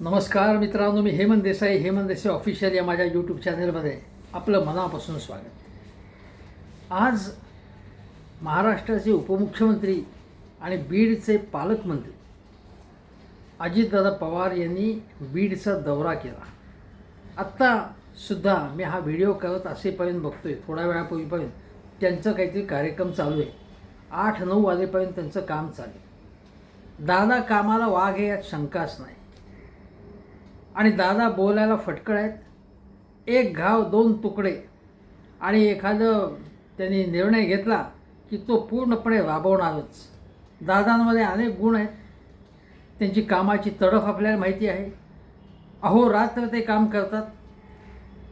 नमस्कार मित्रांनो मी हेमंत देसाई हेमंत देसाई ऑफिशियल या माझ्या यूट्यूब चॅनलमध्ये आपलं मनापासून स्वागत. आज महाराष्ट्राचे उपमुख्यमंत्री आणि बीडचे पालकमंत्री अजितदादा पवार यांनी बीडचा दौरा केला. आत्तासुद्धा मी हा व्हिडिओ करत असेपर्यंत बघतोय थोड्या वेळापूर्वीपर्यंत त्यांचं काहीतरी कार्यक्रम चालू आहे. आठ नऊ वाजेपर्यंत त्यांचं काम चालू आहे. दादा कामाला वाघ आहे यात शंकाच नाही. आणि दादा बोलायला फटकळ आहेत. एक घाव दोन तुकडे. आणि एखादं त्यांनी निर्णय घेतला की तो पूर्णपणे राबवणारच. दादांमध्ये अनेक गुण आहेत. त्यांची कामाची तडफ आपल्याला माहिती आहे. अहो रात्र ते काम करतात.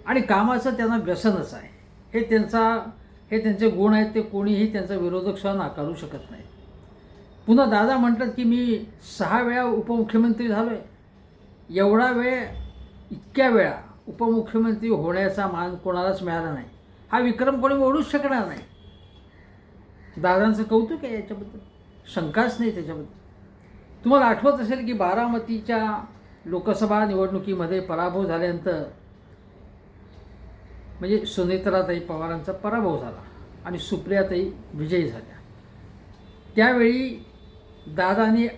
आणि कामाचं त्यांना व्यसनच आहे. हे त्यांचा हे त्यांचे गुण आहेत ते कोणीही त्यांचा विरोधक सहन नाकारू शकत नाही. पुन्हा दादा म्हणतात की मी सहा वेळा उपमुख्यमंत्री झालो आहे एवढा वेळ इतक्या वेळा उपमुख्यमंत्री होण्याचा मान कोणालाच मिळाला नाही. हा विक्रम कोणी ओढूच शकणार नाही. दादांचं कौतुक आहे याच्याबद्दल. शंकाच नाही त्याच्याबद्दल. तुम्हाला आठवत असेल की बारामतीच्या लोकसभा निवडणुकीमध्ये पराभव झाल्यानंतर म्हणजे सुनेत्राताई पवारांचा पराभव झाला आणि सुप्रियाताई विजयी झाल्या. त्यावेळी दादांनी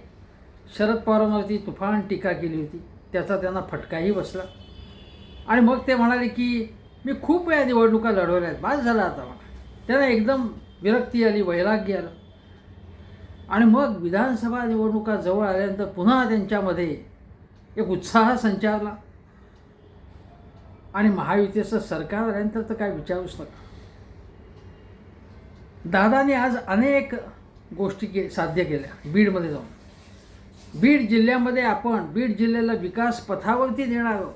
शरद पवारांवरती तुफान टीका केली होती. त्याचा त्यांना फटकाही बसला. आणि मग ते म्हणाले की मी खूप वेळा निवडणुका लढवल्या आहेत. बाद झाला आता म्हणा. त्यांना एकदम विरक्ती आली वैराग्य आलं. आणि मग विधानसभा निवडणुका जवळ आल्यानंतर पुन्हा त्यांच्यामध्ये एक उत्साह संचारला. आणि महायुतीचं सरकार आल्यानंतर तर काय विचारूच नका. दादाने आज अनेक गोष्टी के साध्य केल्या बीडमध्ये जाऊन. बीड जिल्ह्यामध्ये आपण बीड जिल्ह्याला विकास पथावरती नेणार आहोत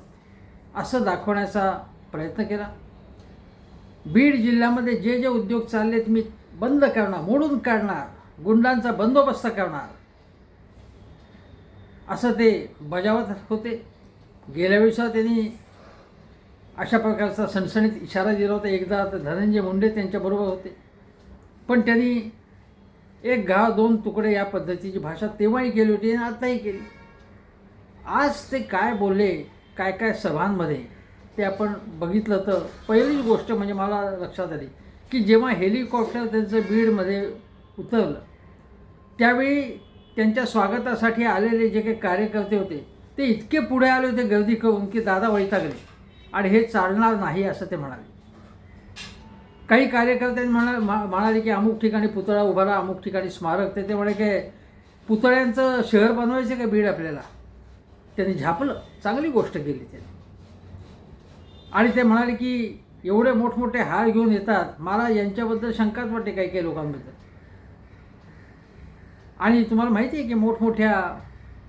असं दाखवण्याचा प्रयत्न केला. बीड जिल्ह्यामध्ये जे जे उद्योग चाललेत मी बंद करणार मोडून काढणार गुंडांचा बंदोबस्त करणार असं ते बजावत होते. गेल्या वेळेस त्यांनी अशा प्रकारचा सणसणीत इशारा दिला होता. एकदा धनंजय मुंडे त्यांच्याबरोबर होते. पण त्यांनी एक गाव दोन तुकडे या पद्धतीची भाषा तेव्हाही केली होती आणि आताही केली. आज ते काय बोलले काय काय सभांमध्ये ते आपण बघितलं तर पहिलीच गोष्ट म्हणजे मला लक्षात आली की जेव्हा हेलिकॉप्टर त्यांचं बीडमध्ये उतरलं त्यावेळी त्यांच्या स्वागतासाठी आलेले जे काही कार्यकर्ते होते ते इतके पुढे आले होते गर्दी करून की दादा वैतागले आणि हे चालणार नाही असं ते म्हणाले. काही कार्यकर्त्यांनी म्हणा म्हणाले की अमुक ठिकाणी पुतळा उभारा अमुक ठिकाणी स्मारक. ते ते म्हणे की पुतळ्यांचं शहर बनवायचं का बीड आपल्याला? त्यांनी झापलं. चांगली गोष्ट केली त्यांनी. आणि ते म्हणाले की एवढे मोठमोठे हार घेऊन येतात. मला यांच्याबद्दल शंकाच वाटते काही काही लोकांबद्दल. आणि तुम्हाला माहिती आहे की मोठमोठ्या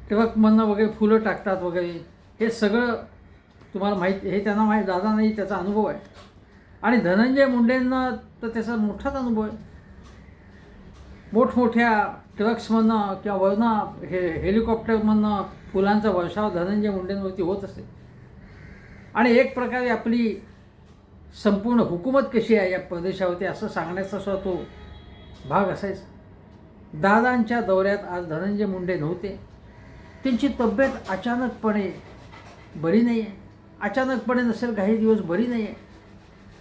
ट्रकमधनं वगैरे फुलं टाकतात वगैरे. हे सगळं तुम्हाला माहिती हे त्यांना माहीत दादा नाही त्याचा अनुभव आहे. आणि धनंजय मुंडेंना तर त्याचा मोठाच अनुभव आहे. मोठमोठ्या ट्रक्समधनं किंवा वरनं हे हेलिकॉप्टरमधनं फुलांचा वर्षाव धनंजय मुंडेंवरती होत असे. आणि एक प्रकारे आपली संपूर्ण हुकूमत कशी आहे या प्रदेशावरती असं सांगण्याचा सुद्धा तो भाग असायचा. दादांच्या दौऱ्यात आज धनंजय मुंडे नव्हते. त्यांची तब्येत अचानकपणे बरी नाही आहे अचानकपणे नसेल काही दिवस बरी नाही आहे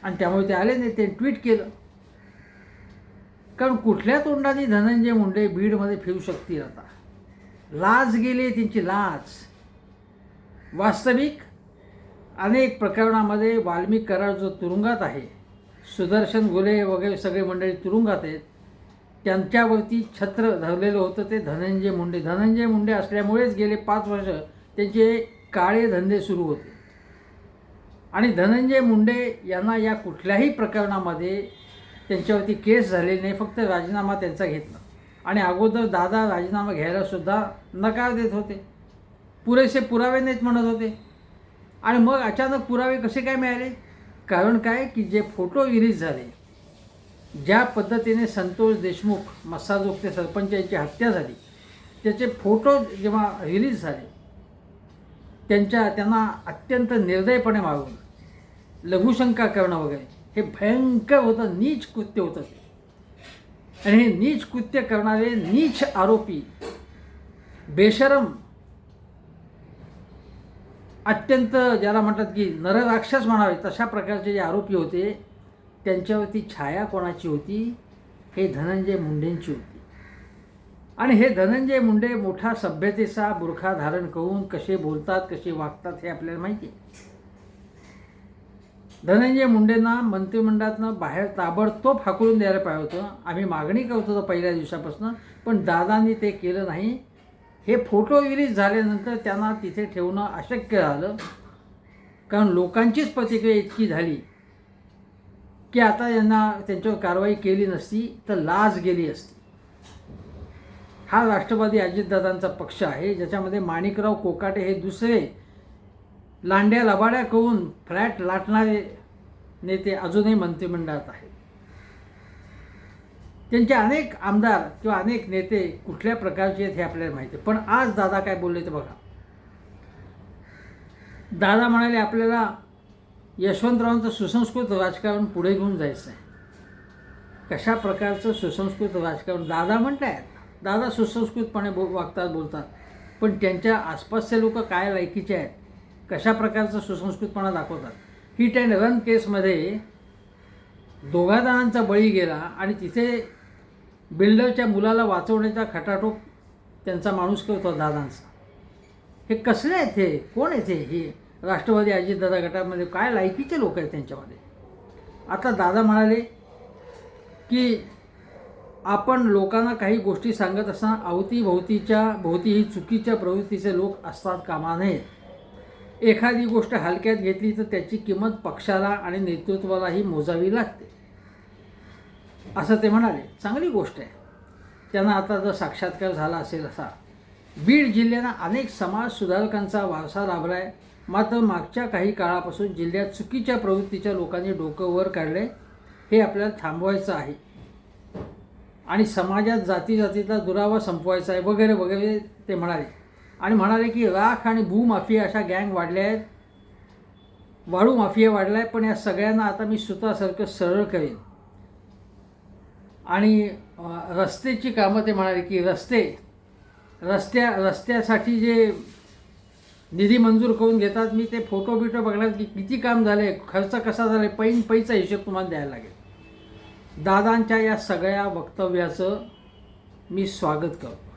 आणि त्यामुळे ते आले नाही ते ट्विट केलं. कारण कुठल्या तोंडाने धनंजय मुंडे बीडमध्ये फिरू शकतील आता? लाज गेली त्यांची लाज वास्तविक अनेक प्रकरणामध्ये वाल्मिक कराड जो तुरुंगात आहे सुदर्शन गुले वगैरे सगळे मंडळी तुरुंगात आहेत त्यांच्यावरती छत्र धरलेलं होतं ते धनंजय मुंडे. धनंजय मुंडे असल्यामुळेच गेले पाच वर्ष त्यांचे काळे धंदे सुरू होते. आणि धनंजय मुंडे यांना या कुठल्याही प्रकरणामध्ये त्यांच्यावरती केस झालेली नाही फक्त राजीनामा त्यांचा घेतला. आणि अगोदर दादा राजीनामा घ्यायला सुद्धा नकार देत होते. पुरेसे पुरावे नाहीत म्हणत होते. आणि मग अचानक पुरावे कसे काय मिळाले? कारण काय? की जे फोटो रिलीज झाले ज्या पद्धतीने संतोष देशमुख मस्साजोग ते सरपंच यांची हत्या झाली त्याचे फोटो जेव्हा रिलीज झाले त्यांच्या त्यांना अत्यंत निर्दयपणे मारून लघुशंका करणं वगैरे हे भयंकर होतं नीच कृत्य होतं. ते आणि हे नीच कृत्य करणारे नीच आरोपी बेशरम अत्यंत ज्याला म्हणतात की नरराक्षस म्हणावे तशा प्रकारचे जे आरोपी होते त्यांच्यावरती छाया कोणाची होती? हे धनंजय मुंडेंची होती. आणि हे धनंजय मुंडे मोठा सभ्यतेचा बुरखा धारण करून कसे बोलतात कसे वागतात हे आपल्याला माहिती आहे. धनंजय मुंडेंना मंत्रिमंडळातनं बाहेर ताबडतोब हाकलून द्यायला पाहिजे होतं. आम्ही मागणी करत होतो पहिल्या दिवसापासून पण दादांनी ते केलं नाही. हे फोटो रिलीज झाल्यानंतर त्यांना तिथे ठेवणं अशक्य झालं. कारण लोकांचीच प्रतिक्रिया इतकी झाली की आता यांना त्यांच्यावर कारवाई केली नसती तर लाज गेली असती. हा राष्ट्रवादी अजितदादांचा पक्ष आहे ज्याच्यामध्ये माणिकराव कोकाटे हे दुसरे लांड्या लबाड्या करून फ्लॅट लाटणारे नेते अजूनही मंत्रिमंडळात आहेत. त्यांचे अनेक आमदार किंवा अनेक नेते कुठल्या प्रकारचे आहेत हे आपल्याला माहिती आहे. पण आज दादा काय बोलले ते बघा. दादा म्हणाले आपल्याला यशवंतरावांचं सुसंस्कृत राजकारण पुढे घेऊन जायचं आहे कशा प्रकारचं सुसंस्कृत राजकारण? दादा म्हणत आहेत दादा सुसंस्कृतपणे बो वागतात बोलतात. पण त्यांच्या आसपासचे लोक काय लायकीचे आहेत? कशा प्रकारचं सुसंस्कृतपणा दाखवतात? हिट अँड रन केसमध्ये दोघा जणांचा बळी गेला आणि तिथे बिल्डरच्या मुलाला वाचवण्याचा खटाटोप त्यांचा माणूस करतो दादांचा. हे कसले आहेत हे कोण आहेत हे राष्ट्रवादी राष्ट्रवादी अजितदादा गटामध्ये काय लायकीचे लोक आहेत त्यांच्यामध्ये? आता दादा म्हणाले की आपण लोकांना काही गोष्टी सांगत असताना अवतीभोवतीच्या भोवती ही चुकीच्या प्रवृत्तीचे लोक असतात कामा नयेत. एखादी गोष्ट हलक्यात घेतली तर त्याची किंमत पक्षाला आणि नेतृत्वालाही मोजावी लागते. असं ते म्हणाले. चांगली गोष्ट आहे. त्यांना आता जर साक्षात्कार झाला असेल असा. बीड जिल्ह्यानं अनेक समाज सुधारकांचा वारसा लाभला आहे मात्र मागच्या काही काळापासून जिल्ह्यात चुकीच्या प्रवृत्तीच्या लोकांनी डोकं वर काढले हे आपल्याला थांबवायचं आहे. आणि समाजात जाती जातीतला दुरावा संपवायचा आहे. वगैरे वगैरे ते म्हणाले. आणि म्हणाले की राख आणि भूमाफिया अशा गँग वाढल्या आहेत वाळू माफिया वाढला आहे पण या सगळ्यांना आता मी सुतासारखं सरळ करेन. आणि रस्त्याची कामं ते म्हणाले की रस्ते रस्त्या रस्त्यासाठी जे निधी मंजूर करून घेतात मी ते फोटो बिटो बघणार की किती काम झाले खर्च कसा झाला पैन पैचा हिशोब तुम्हाला द्यायला लागेल. दादांच्या या सगळ्या वक्तव्याचं मी स्वागत करतो.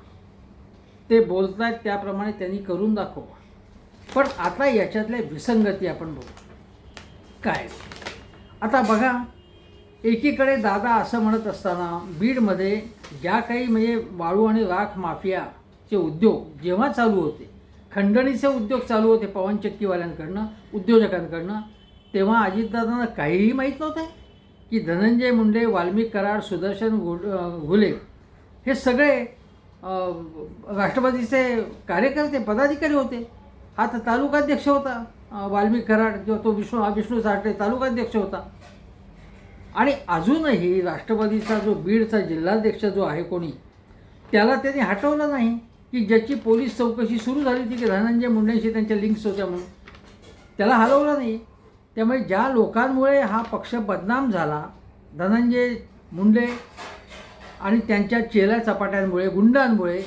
ते बोलत आहेत त्याप्रमाणे त्यांनी करून दाखवा. पण आता याच्यातल्या विसंगती आपण बघू. काय? आता बघा एकीकडे दादा असं म्हणत असताना बीडमध्ये ज्या काही म्हणजे वाळू आणि राख माफियाचे उद्योग जेव्हा चालू होते खंडणीचे उद्योग चालू होते पवनचक्कीवाल्यांकडनं उद्योजकांकडनं तेव्हा अजितदादांना काहीही माहीत नव्हतं की धनंजय मुंडे वाल्मिक कराड सुदर्शन घुले हे सगळे राष्ट्रवादीचे कार्यकर्ते पदाधिकारी होते. हा तर तालुकाध्यक्ष होता. वाल्मिक कराड किंवा तो विष्णू हा विष्णू साठे तालुकाध्यक्ष होता. आणि अजूनही राष्ट्रवादीचा जो बीडचा जिल्हाध्यक्ष जो आहे कोणी त्याला त्यांनी हटवलं नाही की ज्याची पोलीस चौकशी सुरू झाली ती की धनंजय मुंडेंशी त्यांच्या लिंक्स होत्या म्हणून. त्याला हलवलं नाही. त्यामुळे ज्या लोकांमुळे हा पक्ष बदनाम झाला धनंजय मुंडे आणि त्यांच्या चेला चपाट्यांमुळे गुंडांमुळे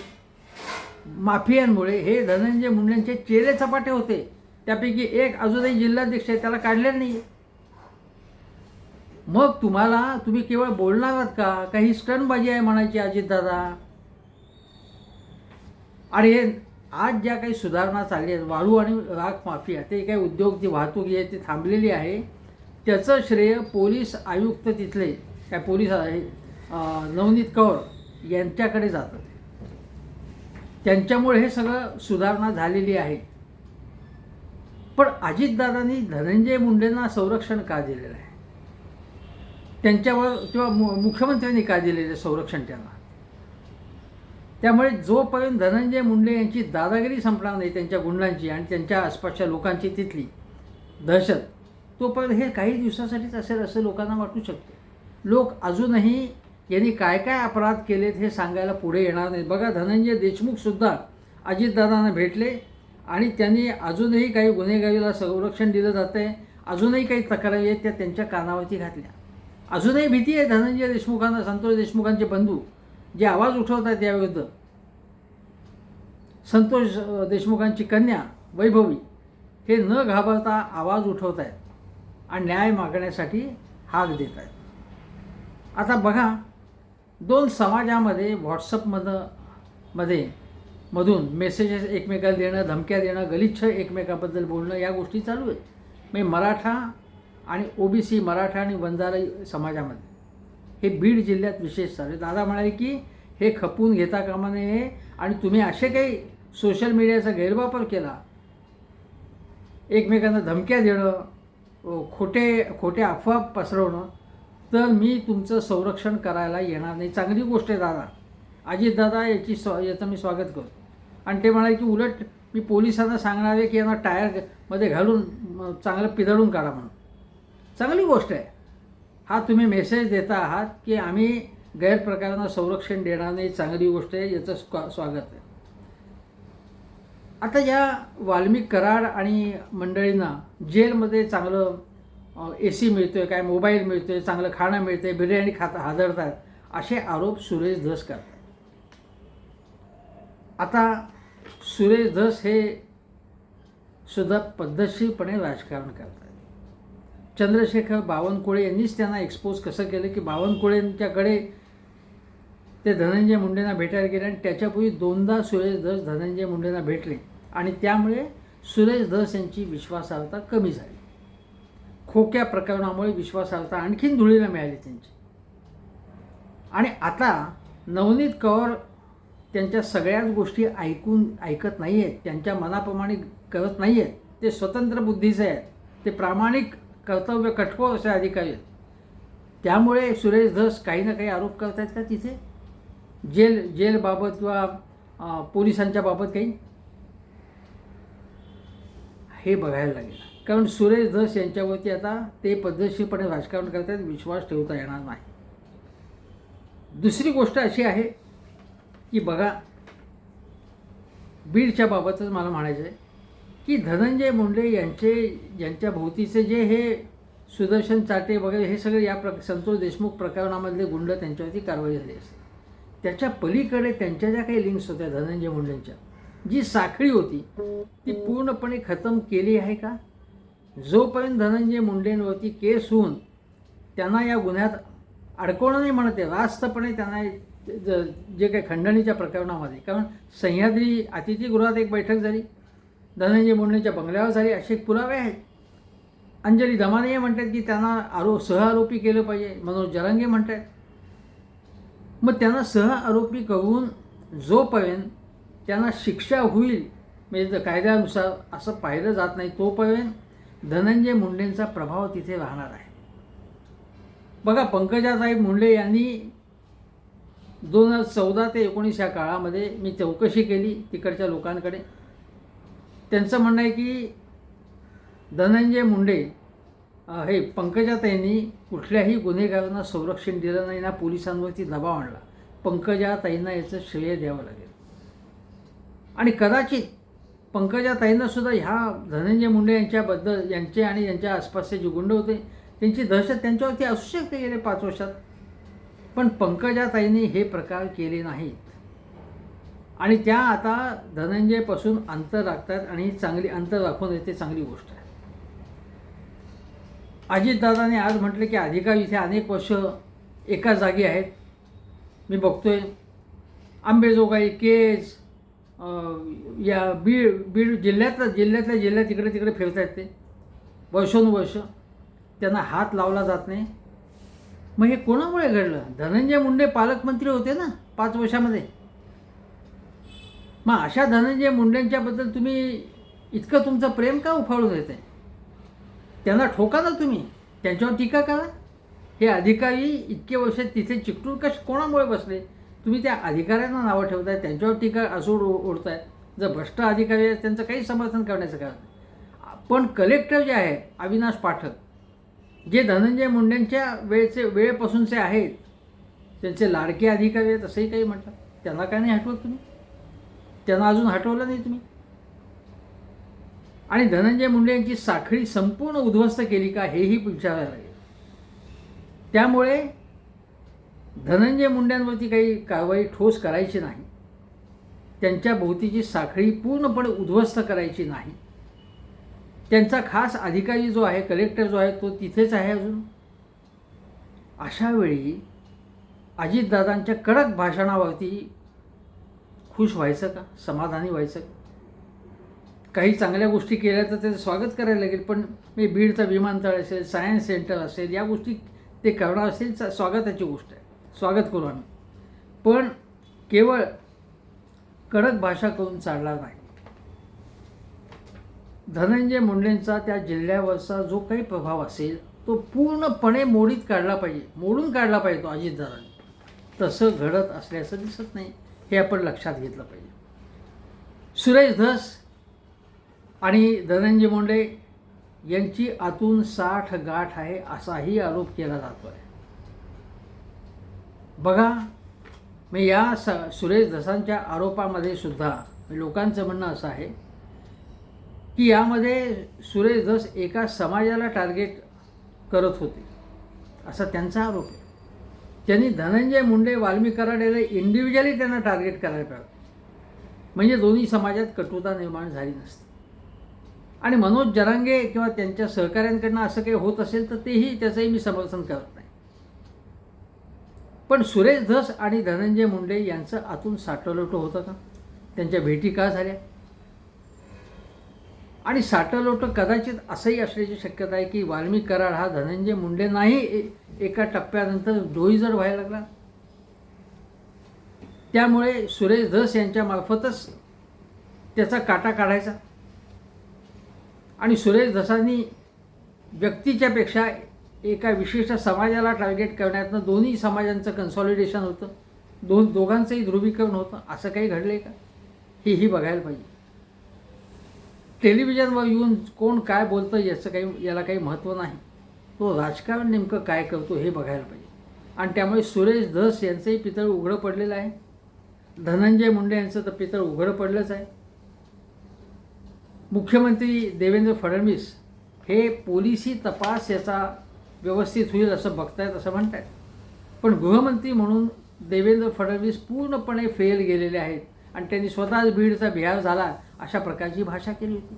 माफियांमुळे हे धनंजय मुंडेंचे चेले चपाटे होते. त्यापैकी एक अजूनही जिल्हाध्यक्ष आहे त्याला काढले नाही मग तुम्हाला तुम्ही केवळ बोलणार आहात का? काही स्टनबाजी आहे म्हणायची अजितदादा. आणि हे आज ज्या काही सुधारणा चालली आहेत वाळू आणि राख माफिया ते काही उद्योग जी वाहतूक जी आहे ती थांबलेली आहे. त्याचं श्रेय पोलीस आयुक्त तिथले काय पोलीस आहे नवनीत कौर यांच्याकडे जातं त्यांच्यामुळे हे सगळं सुधारणा झालेली आहे. पण अजितदादांनी धनंजय मुंडेंना संरक्षण का दिलेलं आहे? त्यांच्यावर किंवा मु मुख्यमंत्र्यांनी का दिलेलं आहे संरक्षण त्यांना? त्यामुळे जोपर्यंत धनंजय मुंडे यांची दादागिरी संपणार नाही त्यांच्या गुंडांची आणि त्यांच्या आसपासच्या लोकांची तिथली दहशत तोपर्यंत हे काही दिवसासाठीच असेल असं लोकांना वाटू शकतं. लोक अजूनही यांनी काय काय अपराध केलेत हे सांगायला पुढे येणार नाहीत. बघा धनंजय देशमुखसुद्धा अजितदादांना भेटले आणि त्यांनी अजूनही काही गुन्हेगारीला संरक्षण दिलं जातं आहे. अजूनही काही तक्रारी आहेत त्या त्यांच्या कानावरती घातल्या. अजूनही भीती आहे धनंजय देशमुखांना संतोष देशमुखांचे बंधू. जे आवाज उठवत आहेत याविरुद्ध. संतोष देशमुखांची कन्या वैभवी हे न घाबरता आवाज उठवत आहेत आणि न्याय मागण्यासाठी हाक देत आहेत. आता बघा दोन समाजामध्ये व्हॉट्सअपमधं मध्ये मधून मेसेजेस एकमेकाला देणं धमक्या देणं गलिच्छ एकमेकाबद्दल बोलणं या गोष्टी चालू आहेत. म्हणजे मराठा आणि ओबीसी मराठा आणि वंजारी समाजामध्ये. हे बीड जिल्ह्यात विशेष चालू आहे दादा म्हणाले की हे खपून घेता कामा नये आणि तुम्ही असे काही सोशल मीडियाचा गैरवापर केला. एकमेकांना धमक्या देणं खोटे खोटे अफवा पसरवणं तर मी तुमचं संरक्षण करायला येणार नाही. चांगली गोष्ट आहे दादा. अजितदादा याची स्वा याचं मी स्वागत करतो. आणि ते म्हणाले की उलट मी पोलिसांना सांगणार आहे की यांना टायरमध्ये घालून चांगलं पिदळून काढा म्हणून. चांगली गोष्ट आहे. हा तुम्ही मेसेज देता आहात की आम्ही गैरप्रकारांना संरक्षण देणार नाही. चांगली गोष्ट आहे. याचं स्वा स्वागत आहे. आता या वाल्मिक कराड आणि मंडळींना जेलमध्ये चांगलं ए सी मिळतोय काय मोबाईल मिळतोय चांगलं खाणं मिळतंय बिर्याणी खात हादरतात असे आरोप सुरेश धस करतात. आता सुरेश धस हे सुद्धा पद्धतशीरपणे राजकारण करतात. चंद्रशेखर बावनकुळे यांनीच त्यांना एक्सपोज कसं केलं की बावनकुळेंच्याकडे ते धनंजय मुंडेंना भेटायला गेले आणि त्याच्यापूर्वी दोनदा सुरेश धस धनंजय मुंडेंना भेटले. आणि त्यामुळे सुरेश धस यांची विश्वासार्हता कमी झाली. खोक्या प्रकरणामुळे विश्वासार्हता आणखीन धुळीला मिळाली त्यांची. आणि आता नवनीत कौर त्यांच्या सगळ्याच गोष्टी ऐकून ऐकत नाही आहेत त्यांच्या मनाप्रमाणे करत नाही आहेत ते स्वतंत्र बुद्धीचे आहेत ते प्रामाणिक कर्तव्य कठोर असे अधिकारी आहेत. त्यामुळे सुरेश धस काही ना काही आरोप करत आहेत का तिथे? जेल जेलबाबत किंवा पोलिसांच्या बाबत काही? हे बघायला लागेल. कारण सुरेश धस यांच्यावरती आता ते पद्धतशीरपणे राजकारण करतात विश्वास ठेवता येणार नाही. दुसरी गोष्ट अशी आहे की बघा बीडच्या बाबतच मला म्हणायचं आहे की धनंजय मुंडे यांचे यांच्या भोवतीचे जे हे सुदर्शन चाटे वगैरे हे सगळे या प्र संतोष देशमुख प्रकरणामधले गुंड त्यांच्यावरती कारवाई झाली असते. त्याच्या पलीकडे त्यांच्या ज्या काही लिंक्स होत्या धनंजय मुंडेंच्या जी साखळी होती ती पूर्णपणे खतम केली आहे का? जोपर्यंत धनंजय मुंडेंवरती केस होऊन त्यांना या गुन्ह्यात अडकवणं नाही म्हणते रास्तपणे त्यांना ज- जे काही खंडणीच्या प्रकरणामध्ये कारण सह्याद्री अतिथीगृहात एक बैठक झाली धनंजय मुंडेंच्या बंगल्यावर झाली असे पुरावे आहेत. अंजली धमाने हे म्हणतात की त्यांना आरो सह आरोपी केलं पाहिजे मनोज जरांगे म्हणतात. मग त्यांना सह आरोपी करून जोपर्यंत त्यांना शिक्षा होईल म्हणजे कायद्यानुसार असं पाहिलं जात नाही तोपर्यंत धनंजय मुंडेंचा प्रभाव तिथे राहणार आहे. बघा पंकजाताई मुंडे यांनी दोन हजार चौदा ते एकोणीस या काळामध्ये मी चौकशी केली तिकडच्या लोकांकडे. त्यांचं म्हणणं आहे की धनंजय मुंडे हे पंकजाताईंनी कुठल्याही गुन्हेगारांना संरक्षण दिलं नाही ना पोलिसांवरती दबाव आणला. पंकजाताईंना याचं श्रेय द्यावं लागेल. आणि कदाचित पंकजाताईंना सुद्धा ह्या धनंजय मुंडे यांच्याबद्दल यांचे आणि यांच्या आसपासचे जे गुंड होते त्यांची दहशत त्यांच्यावरती असू शकते गेले पाच वर्षात. पण पंकजाताईंनी हे प्रकार केले नाहीत. आणि त्या आता धनंजयपासून अंतर राखतात आणि ही चांगली अंतर राखून येते चांगली गोष्ट आहे. अजितदादाने आज म्हटले की अधिकार इथे अनेक वर्ष एका जागी आहेत. मी बघतोय. आंबेजोगाई केज या बीड बीड जिल्ह्यातल्या जिल्ह्यातल्या जिल्ह्यात तिकडे तिकडे फिरत आहेत ते. वर्षानुवर्ष त्यांना हात लावला जात नाही. मग हे कोणामुळे घडलं? धनंजय मुंडे पालकमंत्री होते ना पाच वर्षामध्ये. मग अशा धनंजय मुंडेंच्याबद्दल तुम्ही इतकं तुमचं प्रेम का उफाळून येते त्यांना ठोका ना तुम्ही. त्यांच्यावर टीका करा. हे अधिकारी इतके वर्ष तिथे चिकटून कश कोणामुळे बसले? तुम्ही त्या अधिकाऱ्यांना नावं ठेवताय त्यांच्यावर टीका असोड ओढताय जर भ्रष्ट अधिकारी आहेत त्यांचं काही समर्थन करण्याचं कारण पण कलेक्टर जे आहे अविनाश पाठक जे धनंजय मुंडेंच्या वेळचे वेळेपासूनचे आहेत त्यांचे लाडके अधिकारी आहेत असंही काही म्हटलं त्यांना काय नाही हटवत तुम्ही? त्यांना अजून हटवलं नाही तुम्ही? आणि धनंजय मुंडे यांची साखळी संपूर्ण उद्ध्वस्त केली का हेही विचारायला लागेल. त्यामुळे धनंजय मुंड्यांवरती काही कारवाई ठोस करायची नाही. त्यांच्या भोवतीची साखळी पूर्णपणे उद्ध्वस्त करायची नाही. त्यांचा खास अधिकारी जो आहे कलेक्टर जो आहे तो तिथेच आहे अजून. अशा वेळी अजितदादांच्या कडक भाषणावरती खुश व्हायचं का? समाधानी व्हायचं का? काही चांगल्या गोष्टी केल्या तर त्याचं स्वागत करायला लागेल पण मी बीडचं विमानतळ असेल सायन्स सेंटर असेल या गोष्टी ते करणार असेल स्वागताची गोष्ट आहे. स्वागत करू आम्ही. पण केवळ कडक भाषा करून चालणार नाही. धनंजय मुंडेंचा त्या जिल्ह्यावरचा जो काही प्रभाव असेल तो पूर्णपणे मोडीत काढला पाहिजे. मोडून काढला पाहिजे तो अजितदारांनी तसं घडत असल्याचं दिसत नाही हे आपण लक्षात घेतलं पाहिजे. सुरेश धस आणि धनंजय मुंडे यांची आतून साठ गाठ आहे असाही आरोप केला जातो आहे बघा मी या स सुरेश धसांच्या आरोपामध्ये सुद्धा लोकांचं म्हणणं असं आहे की यामध्ये सुरेश धस एका समाजाला टार्गेट करत होते. असा त्यांचा आरोप आहे. त्यांनी धनंजय मुंडे वाल्मी कराडेला इंडिव्हिज्युअली त्यांना टार्गेट करायला पाहिजे म्हणजे दोन्ही समाजात कटुता निर्माण झाली नसते. आणि मनोज जरांगे किंवा त्यांच्या सहकाऱ्यांकडनं असं काही होत असेल तर तेही त्याचंही मी समर्थन करतो. पण सुरेश धस आणि धनंजय मुंडे यांचं आतून साठवलोटं होतं का त्यांच्या भेटी का झाल्या? आणि साठवलोटं कदाचित असंही असण्याची शक्यता आहे की वाल्मिक कराड हा धनंजय मुंडे नाही ए- एका टप्प्यानंतर डोई जर व्हायला लागला? त्यामुळे सुरेश धस यांच्या मार्फतच त्याचा काटा काढायचा. आणि सुरेश धसांनी व्यक्तीच्यापेक्षा एका विशिष्ट समाजाला टार्गेट करण्यातनं दोन्ही समाजांचं कन्सॉलिडेशन होतं. दोन दोघांचंही ध्रुवीकरण होतं. असं काही घडलं आहे का हेही बघायला पाहिजे. टेलिव्हिजनवर येऊन कोण काय बोलतं याचं काही याला काही महत्त्व नाही. तो राजकारण नेमकं काय करतो हे बघायला पाहिजे. आणि त्यामुळे सुरेश धस यांचंही पितळ उघडं पडलेलं आहे. धनंजय मुंडे यांचं तर पितळ उघडं पडलंच आहे. मुख्यमंत्री देवेंद्र फडणवीस हे पोलिसी तपास याचा व्यवस्थित होईल असं बघतायत असं म्हणतायत. पण गृहमंत्री म्हणून देवेंद्र फडणवीस पूर्णपणे फेल गेलेले आहेत आणि त्यांनी स्वतःच बीडचा बिहार झाला अशा प्रकारची भाषा केली होती.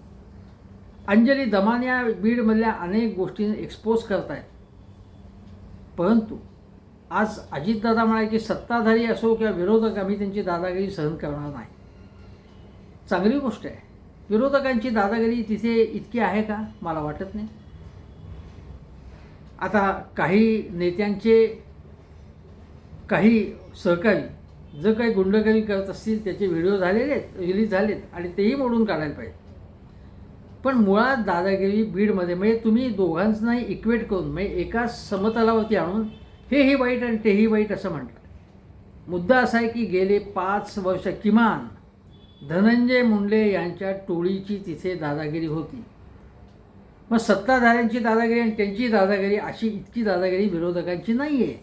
अंजली दमान या बीडमधल्या अनेक गोष्टी एक्सपोज करतायत. परंतु आज अजितदादा म्हणाले की सत्ताधारी असो किंवा विरोधक आम्ही त्यांची दादागिरी सहन करणार नाही. चांगली गोष्ट आहे. विरोधकांची दादागिरी तिथे इतकी आहे का? मला वाटत नाही. आता काही नेत्यांचे काही सहकारी जर काही गुंडगिरी करत असतील त्याचे व्हिडिओ झालेले आहेत रिलीज झालेत आणि तेही मोडून काढायला पाहिजे. पण मुळात दादागिरी बीडमध्ये म्हणजे तुम्ही दोघांनाही इक्वेट करून म्हणजे एकाच समतलावरती आणून हेही वाईट आणि तेही वाईट असं म्हणतात मुद्दा असा आहे की गेले पाच वर्ष किमान धनंजय मुंडे यांच्या टोळीची तिथे दादागिरी होती. मग सत्ताधाऱ्यांची दादागिरी आणि त्यांची दादागिरी अशी इतकी दादागिरी विरोधकांची नाही आहे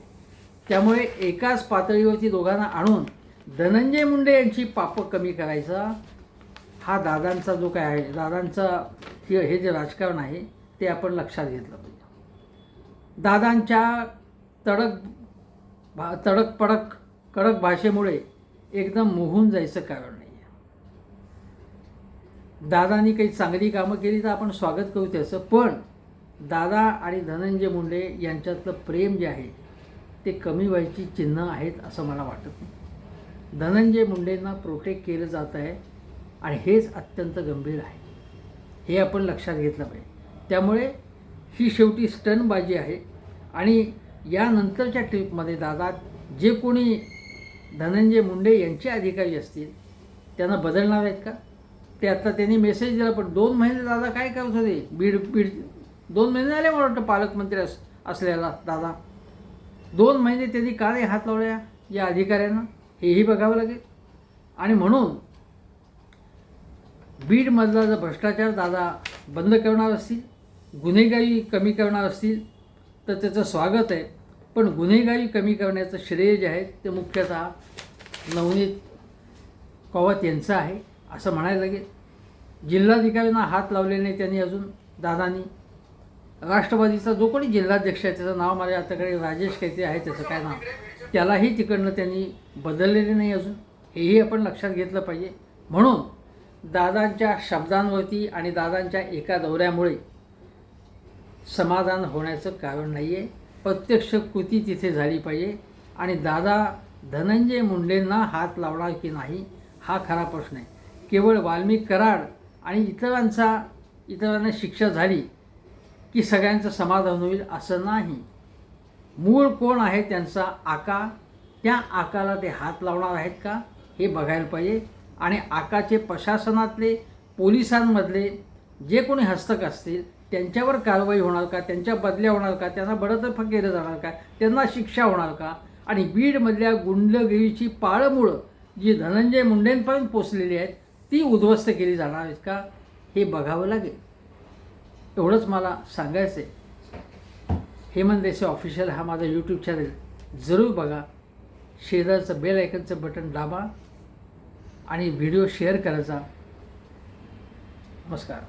त्यामुळे एकाच पातळीवरती दोघांना आणून धनंजय मुंडे यांची पापं कमी करायचा हा दादांचा जो काय आहे दादांचा हे जे राजकारण आहे ते आपण लक्षात घेतलं पाहिजे. दादांच्या तडक भा तडक पडक कडक भाषेमुळे एकदम मोहून जायचं कारण नाही दादानी काही चांगली कामं केली तर आपण स्वागत करू त्याचं. पण दादा आणि धनंजय मुंडे यांच्यातलं प्रेम जे आहे ते कमी व्हायची चिन्ह आहेत असं मला वाटत. नाही धनंजय मुंडेंना प्रोटेक्ट केलं जात आहे आणि हेच अत्यंत गंभीर आहे. हे आपण लक्षात घेतलं पाहिजे. त्यामुळे ही शेवटी स्टनबाजी आहे आणि यानंतरच्या ट्रीपमध्ये दादा जे कोणी धनंजय मुंडे यांचे अधिकारी असतील त्यांना बदलणार आहेत का? ते आता त्यांनी मेसेज दिला पण दोन महिने दादा काय करत होते? बीड बीड दोन महिने झाले मला वाटतं पालकमंत्री अस असलेला दादा. दोन महिने त्यांनी का नाही हात लावल्या या अधिकाऱ्यांना? हेही बघावं लागेल. आणि म्हणून बीडमधला जर भ्रष्टाचार दादा बंद करणार असतील गुन्हेगारी कमी करणार असतील तर त्याचं स्वागत आहे. पण गुन्हेगारी कमी करण्याचं श्रेय जे आहे ते मुख्यतः नवनीत कौवत यांचं आहे. असं म्हणायला लागेल. जिल्हाधिकाऱ्यांना हात लावले नाही त्यांनी अजून दादानी. राष्ट्रवादीचा जो कोणी जिल्हाध्यक्ष आहे त्याचं नाव माझ्या आताकडे राजेश काहीतरी आहे त्याचं काय नाव? त्यालाही तिकडनं त्यांनी बदललेले नाही अजून. हेही आपण लक्षात घेतलं पाहिजे. म्हणून दादांच्या शब्दांवरती आणि दादांच्या एका दौऱ्यामुळे समाधान होण्याचं कारण नाही आहे प्रत्यक्ष कृती तिथे झाली पाहिजे. आणि दादा धनंजय मुंडेंना हात लावणार की नाही हा खरा प्रश्न आहे. केवळ वाल्मिक कराड आणि इतरांचा इतरांना शिक्षा झाली की सगळ्यांचं समाधान होईल असं नाही. मूळ कोण आहे त्यांचा आका? त्या आकाला ते हात लावणार आहेत का? हे बघायला पाहिजे. आणि आकाचे प्रशासनातले पोलिसांमधले जे कोणी हस्तक असतील त्यांच्यावर कारवाई होणार का? त्यांच्या बदल्या होणार का? त्यांना बडतर्फ केलं जाणार का? त्यांना शिक्षा होणार का? आणि बीडमधल्या गुंडगिरीची पाळमुळं जी धनंजय मुंडेंपर्यंत पोचलेली आहेत ती उद्ध्वस्त केली जाणार आहेत का हे बघावं लागेल. एवढंच मला सांगायचं आहे हेमंत देसाई ऑफिशियल हा माझा यूट्यूब चॅनल जरूर बघा. शेजारचं बेल आयकनचं बटन दाबा आणि व्हिडिओ शेअर करायचा नमस्कार.